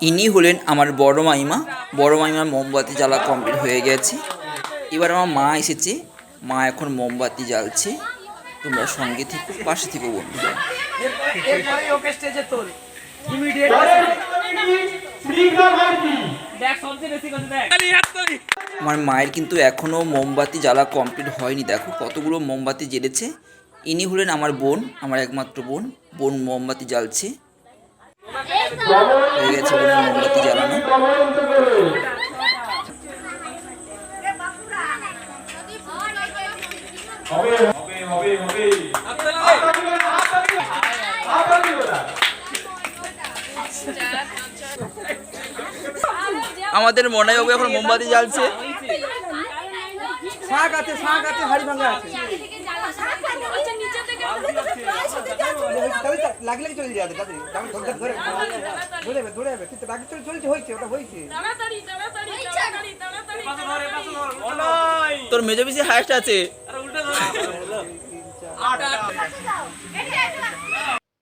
ইনি হলেন আমার বড় মাইমা। বড় মাইমার মোমবাতি জ্বালা কমপ্লিট হয়ে গেছে। এবার আমার মা এসেছে। মা এখন মোমবাতি জ্বালছে। তোমরা সঙ্গে থেকে, পাশে থেকে দেখ আমার মায়ের কিন্তু এখনও মোমবাতি জ্বালা কমপ্লিট হয়নি। দেখো কতগুলো মোমবাতি জ্বেলেছে। ইনি হলেন আমার বোন, আমার একমাত্র বোন। বোন মোমবাতি জ্বালছে। হয়ে গেছে মোমবাতি জ্বালানো। আমাদের মনে বাবু এখন মোমবাতি জ্বালছে। শাক আছে শাক আছে, হাড়ি ভাঙা আছে। লাগলে চলে যাবে আমি ধরে ধরে ধরে। যাবে ধরে যাবে কিন্তু বাকি চলে চলছে হয়েছে ওটা হয়েছে। তোর মেজো বেশি হাইস্ট আছে।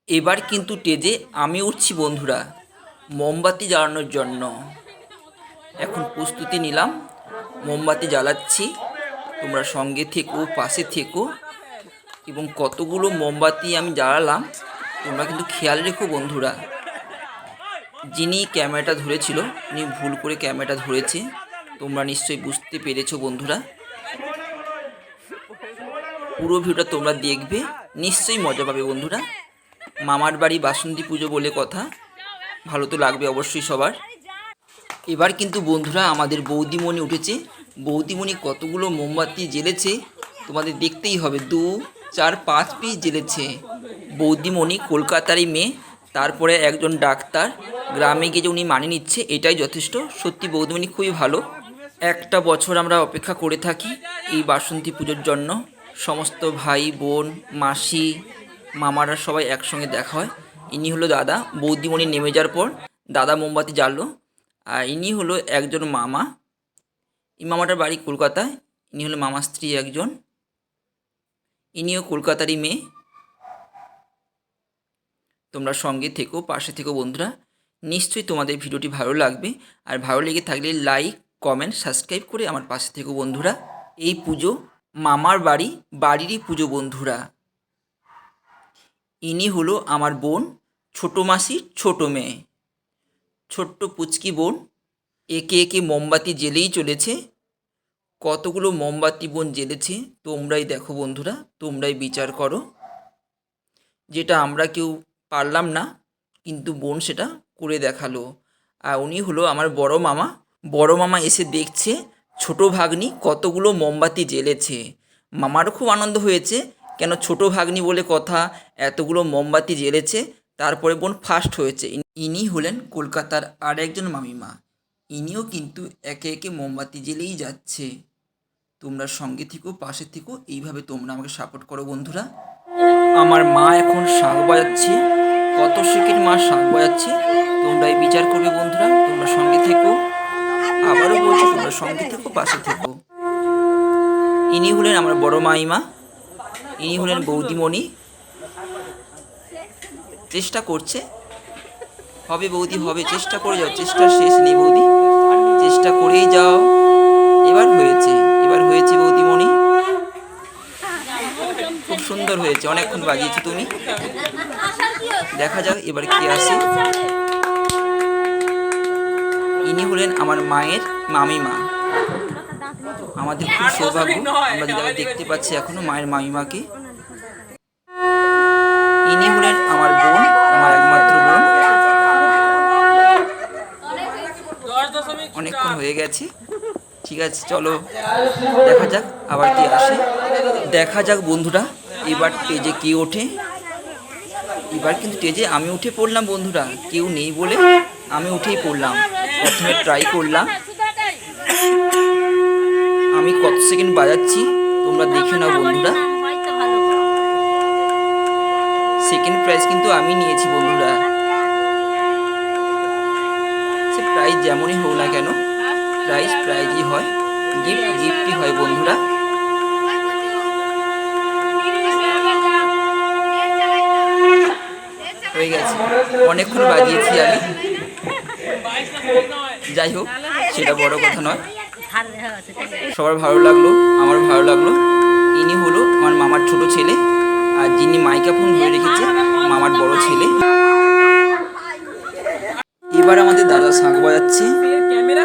এবার কিন্তু টেজে আমি উঠছি বন্ধুরা। মোমবাতি জ্বালানোর জন্য। এখন প্রস্তুতি নিলাম। মোমবাতি জ্বালাচ্ছি। তোমরা সঙ্গে থেকো পাশে থেকো। এবং কতগুলো মোমবাতি আমি জ্বালালাম, তোমরা কিন্তু খেয়াল রেখো বন্ধুরা। যিনি ক্যামেরাটা ধরেছিল, উনি ভুল করে ক্যামেরাটা ধরেছে, তোমরা নিশ্চয়ই বুঝতে পেরেছ বন্ধুরা। পুরো ভিডিওটা তোমরা দেখবে, নিশ্চয়ই মজা পাবে বন্ধুরা। মামার বাড়ি বাসন্তী পুজো বলে কথা, ভালো তো লাগবে অবশ্যই সবার। এবার কিন্তু বন্ধুরা আমাদের বৌদিমণি উঠেছে। বৌদিমণি কতগুলো মোমবাতি জ্বেলেছে, তোমাদের দেখতেই হবে। দু চার পাঁচ পিস জ্বেলেছে বৌদিমণি কলকাতারই মেয়ে, তারপরে একজন ডাক্তার। গ্রামে গিয়ে যে উনি মানিয়ে নিচ্ছে, এটাই যথেষ্ট। সত্যি বৌদিমণি খুবই ভালো। একটা বছর আমরা অপেক্ষা করে থাকি এই বাসন্তী পুজোর জন্য। সমস্ত ভাই, বোন, মাসি, মামারা সবাই একসঙ্গে দেখা হয়। ইনি হলো দাদা। বৌদিমণি নেমে যাওয়ার পর দাদা মোমবাতি জ্বাললো। আর ইনি হলো একজন মামা। এই মামাটার বাড়ি কলকাতায়। ইনি হলো মামার স্ত্রী একজন। ইনিও কলকাতারই মেয়ে। তোমরা সঙ্গে থেকো, পাশে থেকো বন্ধুরা। নিশ্চয়ই তোমাদের ভিডিওটি ভালো লাগবে। আর ভালো লেগে থাকলে লাইক কমেন্ট সাবস্ক্রাইব করে আমার পাশে থেকো বন্ধুরা। এই পুজো মামার বাড়ি, বাড়িরই পুজো বন্ধুরা। ইনি হলো আমার বোন, ছোটো মাসি ছোটো মেয়ে। ছোট্ট পুচকি বোন, একে একে মোমবাতি জ্বেলেই চলেছে। কতগুলো মোমবাতি বোন জ্বেলেছে তোমরাই দেখো বন্ধুরা, তোমরাই বিচার করো। যেটা আমরা কেউ পারলাম না, কিন্তু বোন সেটা করে দেখাল। আর উনি হলো আমার বড় মামা। বড় মামা এসে দেখছে, ছোট ভাগ্নি কতগুলো মোমবাতি জ্বেলেছে মামারও খুব আনন্দ হয়েছে, কেন ছোট ভাগ্নি বলে কথা, এতগুলো মোমবাতি জ্বেলেছে তারপরে বোন ফার্স্ট হয়েছে। ইনি- হলেন কলকাতার আর একজন মামিমা। ইনিও কিন্তু একে একে মোমবাতি জ্বেলেই যাচ্ছে। তোমরা সঙ্গে থেকো, পাশে থেকো, এইভাবে তোমরা আমাকে সাপোর্ট করো বন্ধুরা। আমার মা এখন শাঁখ বাজাচ্ছে, কত সেকেন্ড মা শাঁখ বাজাচ্ছে তোমরাই বিচার করবে বন্ধুরা, তোমরা সঙ্গে থেকো। আবারও বলছি, তোমরা সঙ্গে থেকো, পাশে থেকো। ইনি হলেন আমার বড় মাইমা, ইনি হলেন বৌদিমণি। চেষ্টা করছে। হবে বৌদি, হবে, চেষ্টা করে যাও চেষ্টা শেষ নেই বৌদি। চেষ্টা করেই যাও এবার হয়েছে এবার হয়েছে বৌদিমণি খুব সুন্দর হয়েছে অনেকক্ষণ বাজিয়েছো তুমি। দেখা যাক, এবার কি আসে। ইনি হলেন আমার মায়ের মামিমা। আমাদের খুব সৌভাগ্য, আমরা যারা দেখতে পাচ্ছি এখনও মায়ের মামিমাকে। ইনি হলেন আমার বোন, আমার একমাত্র বোন। অনেকক্ষণ হয়ে গেছে। ঠিক আছে, চলো, দেখা যাক আবার কি আসে। দেখা যাক বন্ধুরা। এবার টেজে কে ওঠে? এবার কিন্তু টেজে আমি উঠে পড়লাম, বন্ধুরা। কেউ নেই বলে আমি উঠেই পড়লাম। প্রথমে ট্রাই করলাম। আমি কত সেকেন্ড বাজাচ্ছি, তোমরা দেখে নাও, বন্ধুরা। সেকেন্ড প্রাইজ কিন্তু আমি নিয়েছি, বন্ধুরা। সে প্রাইজ যেমনই হোক না কেন প্রাইজ প্রাইজই হয়। গিফট গিফটই হয়, বন্ধুরা। হয়ে গেছে। অনেকক্ষণ বাজিয়েছি আমি। যাই হোক, সেটা বড় কথা নয়। সবার ভালো লাগল আমার ভালো লাগল। ইনি হলো আমার মামার ছোট ছেলে, আর যিনি মাইকা ফোন ধরে রেখেছে, মামার বড় ছেলে। এবার আমাদের দাদা শাঁখ বাজাচ্ছে।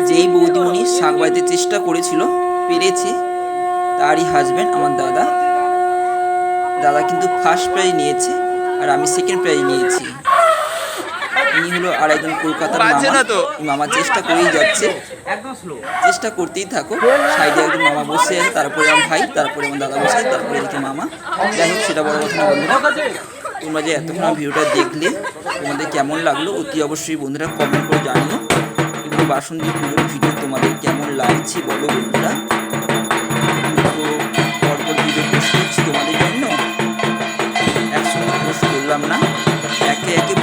যেই বৌদিমণি শাঁখ বাজাতে চেষ্টা করেছিল, পেরেছে। তারই হাজব্যান্ড আমার দাদা। দাদা কিন্তু ফার্স্ট প্রাইজ নিয়েছে। আর আমি সেকেন্ড প্রাইজ নিয়েছি। ইনি হলো আর একজন কলকাতার মামা। মামা চেষ্টা করেই যাচ্ছে। চেষ্টা করতেই থাকো। সাইডে একজন মামা বসে আছে তারপরে আমার ভাই তারপরে আমার দাদা বসে আছে, তারপরে এদিকে মামা। যাই হোক সেটা বড় কথা না বন্ধুরা। তোমরা যে এতক্ষণ ভিডিওটা দেখলে তোমাদের কেমন লাগল অতি অবশ্যই বন্ধুরা কমেন্ট করে জানিও। এবং বাসন্তী পুজোর ভিডিও তোমাদের কেমন লাগছে বলো বন্ধুরা। তো পরপর ভিডিও পোস্ট করছি তোমাদের জন্য। পোস্ট করলাম না। একে একে